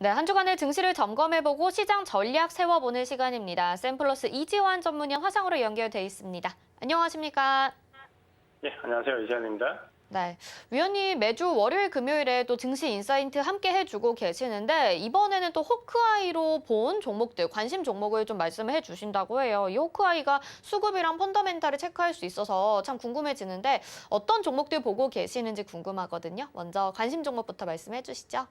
네, 한 주간의 증시를 점검해보고 시장 전략 세워보는 시간입니다. 샘플러스 이지환 전문위원 화상으로 연결돼 있습니다. 안녕하십니까? 예, 안녕하세요. 이지현입니다. 네, 위원님 매주 월요일, 금요일에 또 증시 인사이트 함께 해주고 계시는데 이번에는 또 호크아이로 본 종목들, 관심 종목을 좀 말씀을 해주신다고 해요. 이 호크아이가 수급이랑 펀더멘탈을 체크할 수 있어서 참 궁금해지는데 어떤 종목들 보고 계시는지 궁금하거든요. 먼저 관심 종목부터 말씀해 주시죠.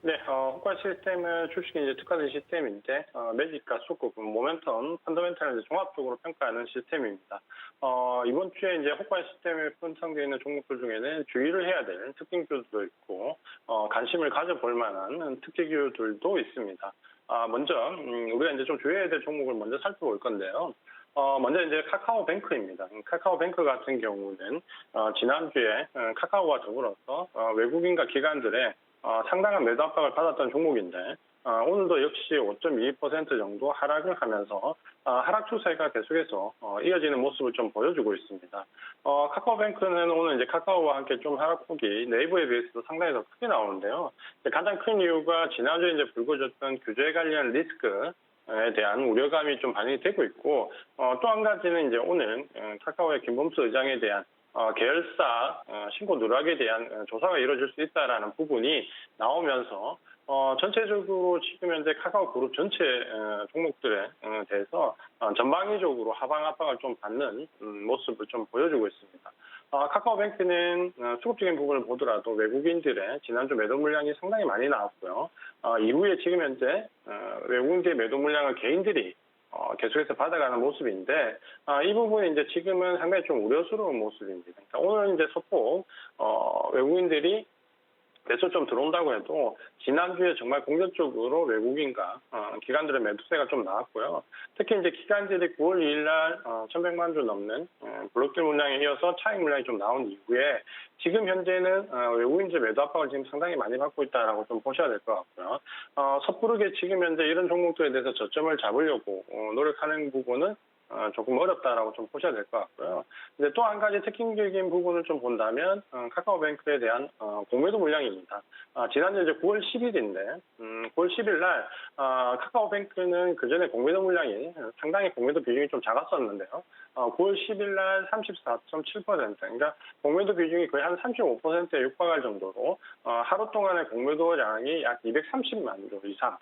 네, 어, 호가 시스템은 주식이 이제 특화된 시스템인데, 어, 매직과 수급, 모멘텀, 펀더멘탈을 종합적으로 평가하는 시스템입니다. 어, 이번 주에 이제 호가 시스템에 분탕되어 있는 종목들 중에는 주의를 해야 될 특징주도 있고, 어, 관심을 가져볼 만한 특징주들도 있습니다. 아, 먼저, 음, 우리가 이제 좀 주의해야 될 종목을 먼저 살펴볼 건데요. 어, 먼저 이제 카카오뱅크입니다. 카카오뱅크 같은 경우는, 어, 지난주에 어, 카카오와 더불어서 어, 외국인과 기관들의 어, 상당한 매도 압박을 받았던 종목인데 어, 오늘도 역시 5.22% 정도 하락을 하면서 어, 하락 추세가 계속해서 어, 이어지는 모습을 좀 보여주고 있습니다. 어, 카카오뱅크는 오늘 이제 카카오와 함께 좀 하락폭이 네이버에 비해서도 상당히 더 크게 나오는데요. 가장 큰 이유가 지난주에 이제 불거졌던 규제 관련 리스크 에 대한 우려감이 좀 반영이 되고 있고 어, 또 한 가지는 이제 오늘 어, 카카오의 김범수 의장에 대한 어, 계열사 어, 신고 누락에 대한 어, 조사가 이루어질 수 있다라는 부분이 나오면서 어, 전체적으로 지금 현재 카카오 그룹 전체 어, 종목들에 어, 대해서 어, 전방위적으로 하방 압박을 좀 받는 음, 모습을 좀 보여주고 있습니다. 어, 카카오뱅크는 어, 수급적인 부분을 보더라도 외국인들의 지난주 매도 물량이 상당히 많이 나왔고요. 어, 이후에 지금 현재 어, 외국인들의 매도 물량을 개인들이 어, 계속해서 받아가는 모습인데 아, 이 부분이 이제 지금은 상당히 좀 우려스러운 모습입니다. 그러니까 오늘 이제 소폭 어, 외국인들이 매수 좀 들어온다고 해도 지난주에 정말 공격적으로 외국인과 어, 기관들의 매도세가 좀 나왔고요. 특히 이제 기관들이 9월 2일 날 어, 1,100만 주 넘는 어, 블록딜 물량에 이어서 차익 물량이 좀 나온 이후에 지금 현재는 어, 외국인들 매도 압박을 지금 상당히 많이 받고 있다라고 좀 보셔야 될 것 같고요. 어, 섣부르게 지금 현재 이런 종목들에 대해서 저점을 잡으려고 어, 노력하는 부분은 어, 조금 어렵다라고 좀 보셔야 될 것 같고요. 근데 또 한 가지 특징적인 부분을 좀 본다면 어, 카카오뱅크에 대한 어, 공매도 물량입니다. 아, 지난주 이제 9월 10일인데 음, 9월 10일 날 아, 카카오뱅크는 그 전에 공매도 물량이 상당히 공매도 비중이 좀 작았었는데요. 어, 9월 10일 날 34.7% 그러니까 공매도 비중이 거의 한 35%에 육박할 정도로 어, 하루 동안의 공매도량이 약 230만 주 이상 아,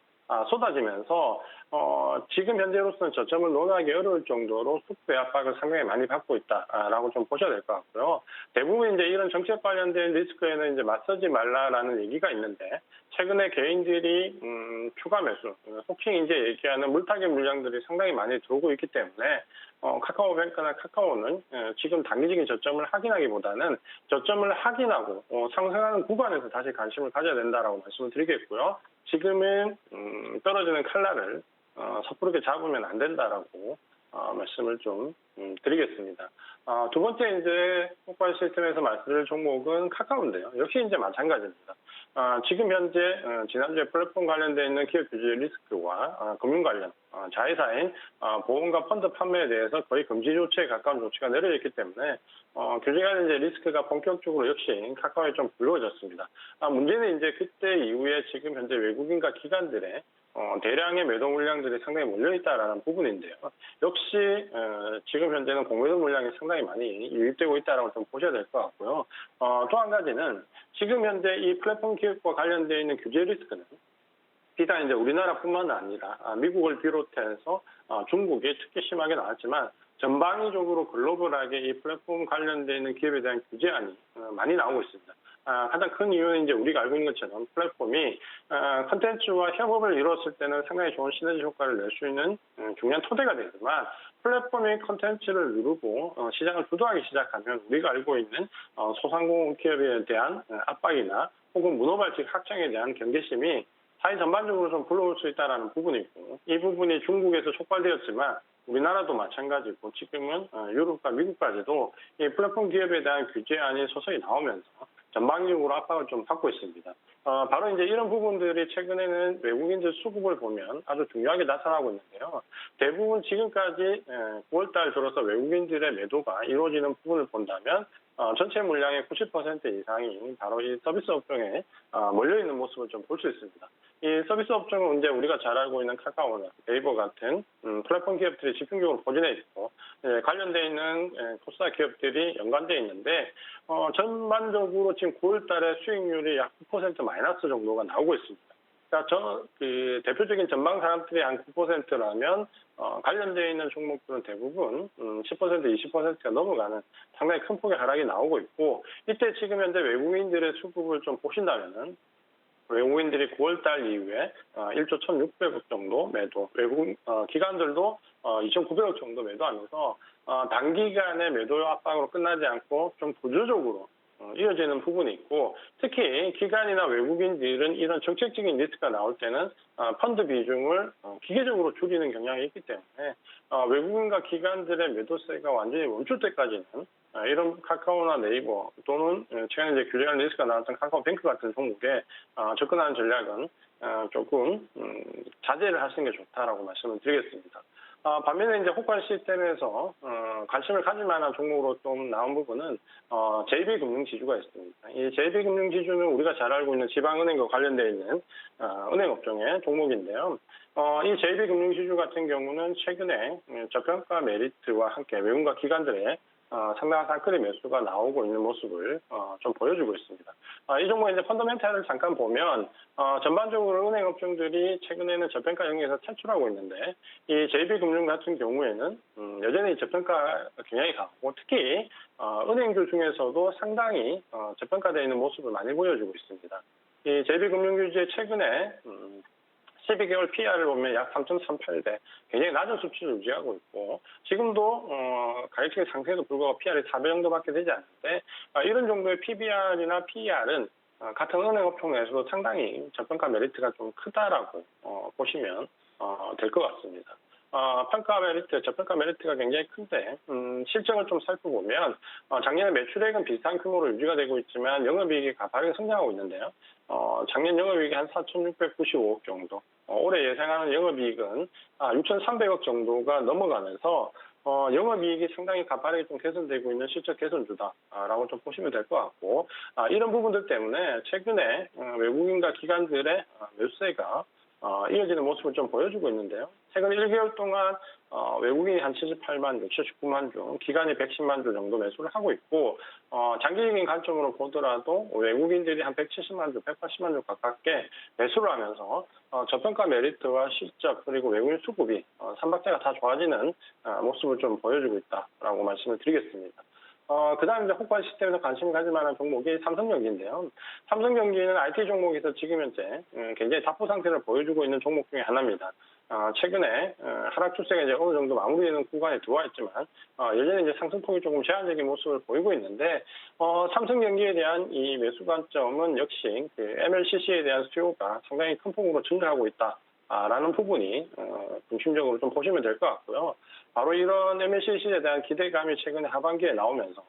쏟아지면서 어, 지금 현재로서는 저점을 논하기 어려울 정도로 숙배 압박을 상당히 많이 받고 있다라고 좀 보셔야 될 것 같고요. 대부분 이제 이런 정책 관련된 리스크에는 이제 맞서지 말라라는 얘기가 있는데 최근에 개인들이 음, 추가 매수, 혹시 이제 얘기하는 물타기 물량들이 상당히 많이 들어오고 있기 때문에 어, 카카오뱅크나 카카오는 어, 지금 단기적인 저점을 확인하기보다는 저점을 확인하고 어, 상승하는 구간에서 다시 관심을 가져야 된다라고 말씀을 드리겠고요. 지금은 음, 떨어지는 칼날을 어, 섣부르게 잡으면 안 된다라고 어, 말씀을 좀 음, 드리겠습니다. 어, 두 번째 이제 호가 시스템에서 말씀드릴 종목은 카카오인데요. 역시 이제 마찬가지입니다. 어, 지금 현재 어, 지난주에 플랫폼 관련돼 있는 기업 규제 리스크와 어, 금융 관련 어, 자회사인 어, 보험과 펀드 판매에 대해서 거의 금지 조치에 가까운 조치가 내려졌기 때문에 어, 규제 관련 이제 리스크가 본격적으로 역시 카카오에 좀 불거졌습니다. 아, 문제는 이제 그때 이후에 지금 현재 외국인과 기관들의 어, 대량의 매도 물량들이 상당히 몰려있다라는 부분인데요. 역시 어, 지금 현재는 공매도 물량이 상당히 많이 유입되고 있다라고 좀 보셔야 될 것 같고요. 어, 또 한 가지는 지금 현재 이 플랫폼 기업과 관련되어 있는 규제 리스크는 비단 이제 우리나라뿐만 아니라 아, 미국을 비롯해서 어, 중국이 특히 심하게 나왔지만 전방위적으로 글로벌하게 이 플랫폼 관련되어 있는 기업에 대한 규제안이 어, 많이 나오고 있습니다. 아, 가장 큰 이유는 이제 우리가 알고 있는 것처럼 플랫폼이 어, 컨텐츠와 협업을 이루었을 때는 상당히 좋은 시너지 효과를 낼 수 있는 음, 중요한 토대가 되지만 플랫폼이 컨텐츠를 누르고 어, 시장을 주도하기 시작하면 우리가 알고 있는 어, 소상공인 기업에 대한 어, 압박이나 혹은 문어발식 확장에 대한 경계심이 사회 전반적으로 좀 불러올 수 있다는 부분이고 이 부분이 중국에서 촉발되었지만 우리나라도 마찬가지고 지금은 어, 유럽과 미국까지도 이 플랫폼 기업에 대한 규제안이 서서히 나오면서 전방적으로 압박을 좀 받고 있습니다. 어, 바로 이제 이런 부분들이 최근에는 외국인들 수급을 보면 아주 중요하게 나타나고 있는데요. 대부분 지금까지 9월달 들어서 외국인들의 매도가 이루어지는 부분을 본다면 어, 전체 물량의 90% 이상이 바로 이 서비스 업종에 어, 몰려 있는 모습을 좀 볼 수 있습니다. 이 서비스 업종은 이제 우리가 잘 알고 있는 카카오나 네이버 같은 음, 플랫폼 기업들이 집중적으로 포진해 있고 예, 관련돼 있는 예, 코스닥 기업들이 연관돼 있는데 어, 전반적으로 지금 9월달에 수익률이 약 9% 마이너스 정도가 나오고 있습니다. 그러니까 저, 그 대표적인 전망 사람들이 한 9%라면 어, 관련되어 있는 종목들은 대부분 음, 10% 20%가 넘어가는 상당히 큰 폭의 하락이 나오고 있고 이때 지금 현재 외국인들의 수급을 좀 보신다면은 외국인들이 9월달 이후에 어, 1조 1,600억 정도 매도, 외국 어, 기관들도 어, 2,900억 정도 매도하면서 어, 단기간에 매도 압박으로 끝나지 않고 좀 구조적으로 어, 이어지는 부분이 있고 특히 기관이나 외국인들은 이런 정책적인 리스크가 나올 때는 어, 펀드 비중을 어, 기계적으로 줄이는 경향이 있기 때문에 어, 외국인과 기관들의 매도세가 완전히 멈출 때까지는 어, 이런 카카오나 네이버 또는 어, 최근에 이제 규제한 리스크가 나왔던 카카오뱅크 같은 종목에 어, 접근하는 전략은 어, 조금 음, 자제를 하시는 게 좋다라고 말씀을 드리겠습니다. 어, 반면에 이제 호관 시스템에서 어, 관심을 가질 만한 종목으로 좀 나온 부분은 어, JB금융지주가 있습니다. 이 JB금융지주는 우리가 잘 알고 있는 지방은행과 관련되어 있는 어, 은행 업종의 종목인데요. 어, 이 JB금융지주 같은 경우는 최근에 음, 저평가 메리트와 함께 외국과 기관들의 어, 상당한 상클의 매수가 나오고 있는 모습을 어, 좀 보여주고 있습니다. 아, 이 종목의 이제 펀더멘탈을 잠깐 보면 어, 전반적으로 은행 업종들이 최근에는 저평가 영역에서 탈출하고 있는데 이 JB금융 같은 경우에는 음, 여전히 저평가 경향이 강하고 특히 어, 은행주 중에서도 상당히 어, 저평가되어 있는 모습을 많이 보여주고 있습니다. 이 JB금융주의 최근에 음, 12개월 PR을 보면 약 3.38배, 굉장히 낮은 수치를 유지하고 있고, 지금도, 어, 가격적인 상승에도 불구하고 PR이 4배 정도밖에 되지 않는데, 아, 이런 정도의 PBR이나 PER은 어, 같은 은행 업종 내에서도 상당히 저평가 메리트가 좀 크다라고, 어, 보시면, 어, 될것 같습니다. 어, 평가 메리트, 저평가 메리트가 굉장히 큰데, 음, 실적을 좀 살펴보면, 어, 작년에 매출액은 비슷한 규모로 유지가 되고 있지만, 영업이익이 가파르게 성장하고 있는데요. 어, 작년 영업이익이 한 4,695억 정도. 어, 올해 예상하는 영업이익은 아, 6,300억 정도가 넘어가면서 어, 영업이익이 상당히 가파르게 좀 개선되고 있는 실적 개선주다라고 좀 보시면 될 것 같고 아, 이런 부분들 때문에 최근에 어, 외국인과 기관들의 어, 매수세가 어, 이어지는 모습을 좀 보여주고 있는데요. 최근 1개월 동안 어, 외국인이 한 78만 주, 79만 주, 기관이 110만 주 정도 매수를 하고 있고 어, 장기적인 관점으로 보더라도 외국인들이 한 170만 주, 180만 주 가깝게 매수를 하면서 어, 저평가 메리트와 실적 그리고 외국인 수급이 어, 삼박자가 다 좋아지는 어, 모습을 좀 보여주고 있다라고 말씀을 드리겠습니다. 어, 그 다음에 이제 호관 시스템에서 관심 가질 만한 종목이 삼성전기인데요. 삼성전기는 IT 종목에서 지금 현재 음, 굉장히 답보 상태를 보여주고 있는 종목 중에 하나입니다. 어, 최근에 어, 하락 추세가 이제 어느 정도 마무리되는 구간에 들어와 있지만 어, 여전히 이제 상승폭이 조금 제한적인 모습을 보이고 있는데 어, 삼성전기에 대한 이 매수 관점은 역시 그 MLCC에 대한 수요가 상당히 큰 폭으로 증가하고 있다. 아, 라는 부분이 어, 중심적으로 좀 보시면 될 것 같고요. 바로 이런 MLCC에 대한 기대감이 최근에 하반기에 나오면서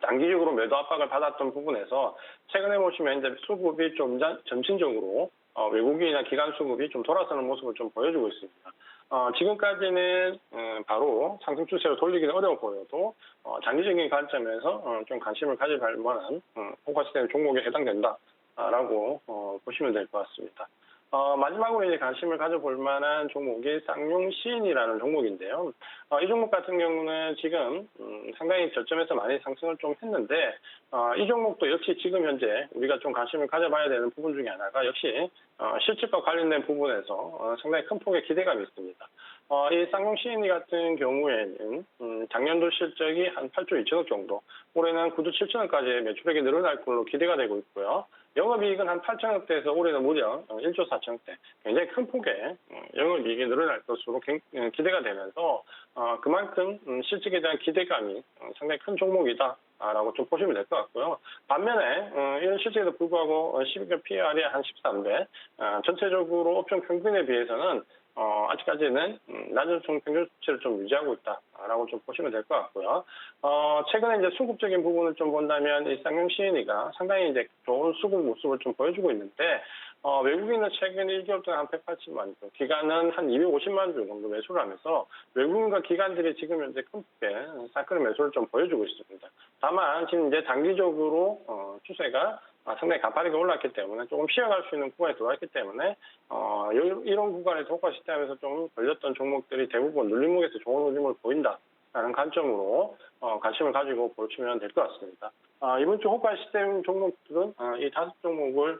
단기적으로 매도 압박을 받았던 부분에서 최근에 보시면 이제 수급이 좀 전- 점진적으로 어, 외국인이나 기관 수급이 좀 돌아서는 모습을 좀 보여주고 있습니다. 어, 지금까지는 음, 바로 상승 추세로 돌리기는 어려워 보여도 어, 장기적인 관점에서 어, 좀 관심을 가질 만한 음, 호가 시스템 종목에 해당된다라고 어, 보시면 될 것 같습니다. 어, 마지막으로 이제 관심을 가져볼 만한 종목이 쌍용 CN이라는 종목인데요. 어, 이 종목 같은 경우는 지금 음, 상당히 저점에서 많이 상승을 좀 했는데 어, 이 종목도 역시 지금 현재 우리가 좀 관심을 가져봐야 되는 부분 중에 하나가 역시 어, 실적과 관련된 부분에서 어, 상당히 큰 폭의 기대감이 있습니다. 어, 이 쌍용 CN이 같은 경우에는 음, 작년도 실적이 한 8조 2천억 정도, 올해는 9조 7천억까지 매출액이 늘어날 걸로 기대가 되고 있고요. 영업이익은 한 8천억대에서 올해는 무려 1조 4천억대, 굉장히 큰 폭의 어, 영업이익이 늘어날 것으로 갱- 어, 기대가 되면서 어, 그만큼 음, 실적에 대한 기대감이 어, 상당히 큰 종목이다. 라고 좀 보시면 될 것 같고요. 반면에 어, 이런 실적에도 불구하고 12개월 PR이 한 13배, 어, 전체적으로 업종 평균에 비해서는 어, 아직까지는 음, 낮은 총 평균 수치를 좀 유지하고 있다라고 좀 보시면 될 것 같고요. 어, 최근에 이제 수급적인 부분을 좀 본다면 이 쌍용 CN이가 상당히 이제 좋은 수급 모습을 좀 보여주고 있는데 어, 외국인은 최근 1개월 동안 한 180만 주, 기관은 한 250만 주 정도 매수를 하면서 외국인과 기관들이 지금 현재 큰 폭의 사클 매수를 좀 보여주고 있습니다. 다만 지금 이제 단기적으로 어, 추세가 아, 상당히 가파르게 올랐기 때문에 조금 쉬어갈 수 있는 구간에 들어왔기 때문에 어, 요- 이런 구간에서 호가 시스템에서 좀 걸렸던 종목들이 대부분 눌림목에서 좋은 흐름을 보인다라는 관점으로 어, 관심을 가지고 보시면 될 것 같습니다. 아, 이번 주 호가 시스템 종목들은 아, 이 다섯 종목을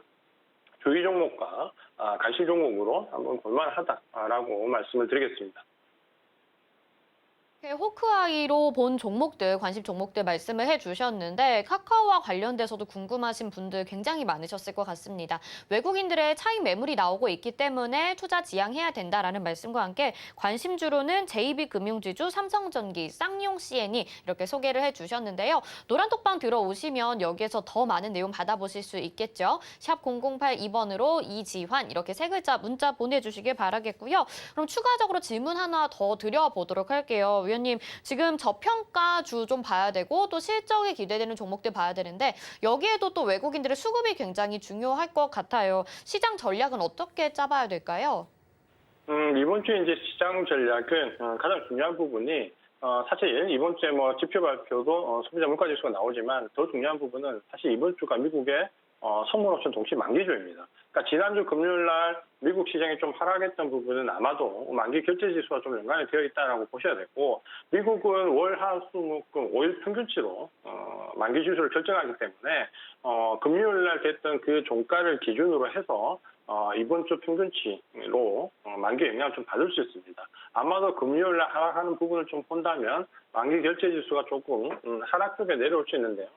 조이 종목과 아, 간실 종목으로 한번 볼만하다라고 말씀을 드리겠습니다. 이렇게 호크아이로 본 종목들, 관심 종목들 말씀을 해주셨는데 카카오와 관련돼서도 궁금하신 분들 굉장히 많으셨을 것 같습니다. 외국인들의 차익 매물이 나오고 있기 때문에 투자 지양해야 된다라는 말씀과 함께 관심주로는 JB금융지주, 삼성전기, 쌍용 CN이 이렇게 소개를 해주셨는데요. 노란톡방 들어오시면 여기에서 더 많은 내용 받아보실 수 있겠죠. 샵 0082번으로 이지환 이렇게 세 글자 문자 보내주시길 바라겠고요. 그럼 추가적으로 질문 하나 더 드려보도록 할게요. 위원님, 지금 저평가 주 좀 봐야 되고 또 실적이 기대되는 종목들 봐야 되는데 여기에도 또 외국인들의 수급이 굉장히 중요할 것 같아요. 시장 전략은 어떻게 짜봐야 될까요? 음, 이번 주에 이제 시장 전략은 어, 가장 중요한 부분이 어, 사실 이번 주에 뭐 지표 발표도 어, 소비자 물가 지수가 나오지만 더 중요한 부분은 사실 이번 주가 미국의 어, 선물 옵션 동시 만기주입니다. 그러니까 지난주 금요일 날 미국 시장이 좀 하락했던 부분은 아마도 만기 결제 지수와 좀 연관이 되어 있다라고 보셔야 되고 미국은 월, 화, 수, 목, 금 5일 평균치로 어, 만기 지수를 결정하기 때문에 어, 금요일 날 됐던 그 종가를 기준으로 해서 어, 이번 주 평균치로 어, 만기 영향을 좀 받을 수 있습니다. 아마도 금요일 날 하락하는 부분을 좀 본다면 만기 결제 지수가 조금 음, 하락 쪽에 내려올 수 있는데요.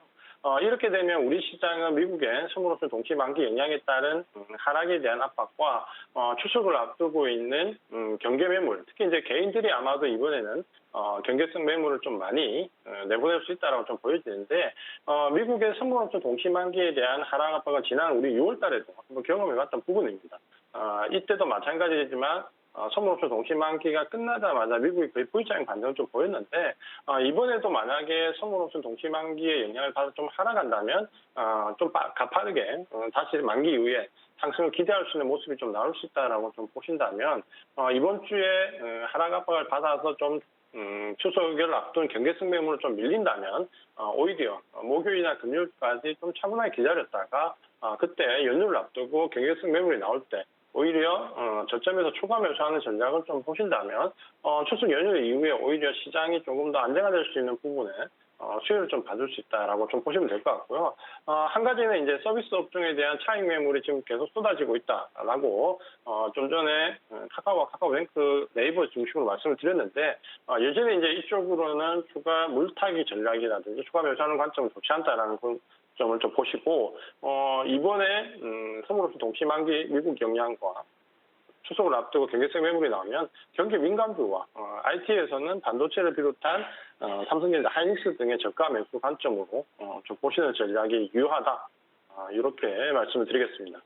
어, 이렇게 되면 우리 시장은 미국의 선물옵션 동시 만기 영향에 따른 음, 하락에 대한 압박과 어, 추석을 앞두고 있는 음, 경계 매물, 특히 이제 개인들이 아마도 이번에는 어, 경계성 매물을 좀 많이 어, 내보낼 수 있다라고 좀 보여지는데 어, 미국의 선물옵션 동시 만기에 대한 하락 압박은 지난 우리 6월 달에도 한번 경험해봤던 부분입니다. 어, 이때도 마찬가지지만 어, 선물옵션 동시 만기가 끝나자마자 미국이 거의 V자형 반등을 좀 보였는데 어, 이번에도 만약에 선물옵션 동시 만기의 영향을 받아 좀 하락한다면 어, 좀 빠- 가파르게 어, 다시 만기 이후에 상승을 기대할 수 있는 모습이 좀 나올 수 있다라고 좀 보신다면 어, 이번 주에 어, 하락 압박을 받아서 좀 음, 추석을 앞둔 경계성 매물을 좀 밀린다면 어, 오히려 어, 목요일이나 금요일까지 좀 차분하게 기다렸다가 어, 그때 연휴를 앞두고 경계성 매물이 나올 때 오히려 어, 저점에서 초과 매수하는 전략을 좀 보신다면 어, 추석 연휴 이후에 오히려 시장이 조금 더 안정화될 수 있는 부분에 어, 수혜를 좀 받을 수 있다라고 좀 보시면 될 것 같고요. 어, 한 가지는 이제 서비스 업종에 대한 차익 매물이 지금 계속 쏟아지고 있다라고 어, 좀 전에 어, 카카오와 카카오뱅크 네이버 중심으로 말씀을 드렸는데 어, 여전히 이제 이쪽으로는 추가 물타기 전략이라든지 추가 매수하는 관점은 좋지 않다라는 그 점을 좀 보시고 어, 이번에 음, 선물옵션 동시 만기 미국 영향과 추석을 앞두고 경제성 매물이 나오면 경기 민감주와 어, IT에서는 반도체를 비롯한 어, 삼성전자, 하이닉스 등의 저가 매수 관점으로 어, 좀 보시는 전략이 유효하다. 어, 이렇게 말씀을 드리겠습니다.